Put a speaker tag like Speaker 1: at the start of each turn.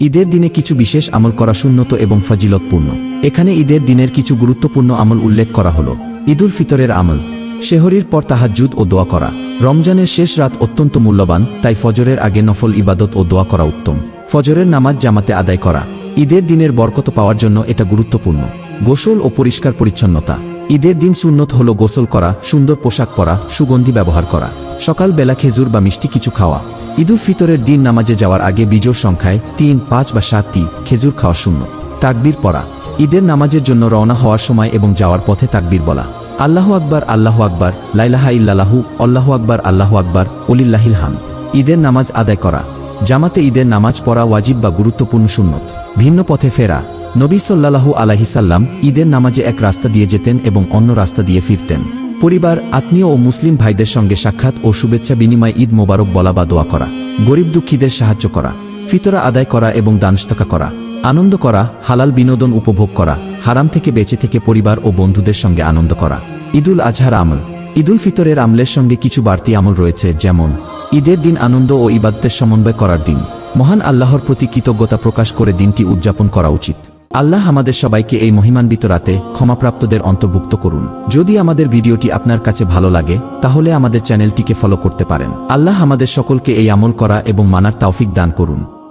Speaker 1: ঈদের দিনে কিছু বিশেষ আমল করা সুন্নত এবং ফজিলতপূর্ণ। এখানে ঈদের দিনের কিছু গুরুত্বপূর্ণ আমল উল্লেখ করা হল। ঈদুল ফিতরের আমল। শেহরির পর তাহাজ্জুদ ও দোয়া করা। রমজানের শেষ রাত অত্যন্ত মূল্যবান, তাই ফজরের আগে নফল ইবাদত ও দোয়া করা উত্তম। ফজরের নামাজ জামাতে আদায় করা। ঈদের দিনের বরকত পাওয়ার জন্য এটা গুরুত্বপূর্ণ। গোসল ও পরিষ্কার পরিচ্ছন্নতা। ঈদের দিন সুন্নত হল গোসল করা, সুন্দর পোশাক পরা, সুগন্ধি ব্যবহার করা। সকালবেলা খেজুর বা মিষ্টি কিছু খাওয়া। ঈদুল ফিতরের দিন নামাজে যাওয়ার আগে বিজোর সংখ্যায় তিন, পাঁচ বা সাতটি খেজুর খাওয়া শূন্য। তাকবীর পড়া। ঈদের নামাজের জন্য রওনা হওয়ার সময় এবং যাওয়ার পথে তাকবীর বলা। আল্লাহ আকবার আল্লাহ আকবার লাইলাহা ইল্লাহু আল্লাহু আকবার, আল্লাহ আকবার অলিল্লাহিল হাম ঈদের নামাজ আদায় করা। জামাতে ঈদের নামাজ পড়া ওয়াজিব বা গুরুত্বপূর্ণ সুন্নত। ভিন্ন পথে ফেরা। নবী সাল্লাল্লাহু আলাহিসাল্লাম ঈদের নামাজে এক রাস্তা দিয়ে যেতেন এবং অন্য রাস্তা দিয়ে ফিরতেন। পরিবার, আত্মীয় ও মুসলিম ভাইদের সঙ্গে সাক্ষাৎ ও শুভেচ্ছা বিনিময় ঈদ মোবারক বলা বা দোয়া করা। গরিব দুঃখীদের সাহায্য করা, ফিতরা আদায় করা এবং দানস্তকা করা, আনন্দ করা, হালাল বিনোদন উপভোগ করা, হারাম থেকে বেঁচে থেকে পরিবার ও বন্ধুদের সঙ্গে আনন্দ করা। ঈদুল আজহার আমল। ঈদুল ফিতরের আমলের সঙ্গে কিছু বাড়তি আমল রয়েছে, যেমন ঈদের দিন আনন্দ ও ইবাদতের সমন্বয় করার দিন। মহান আল্লাহর প্রতি কৃতজ্ঞতা প্রকাশ করে দিনটি উদযাপন করা উচিত। আল্লাহ আমাদের সবাইকে এই মহিমান্বিত রাতে ক্ষমাপ্রাপ্তদের অন্তর্ভুক্ত করুন। যদি আমাদের ভিডিওটি আপনার কাছে ভালো লাগে, তাহলে আমাদের চ্যানেলটিকে ফলো করতে পারেন। আল্লাহ আমাদের সকলকে এই আমল করা এবং মানার তাওফিক দান করুন।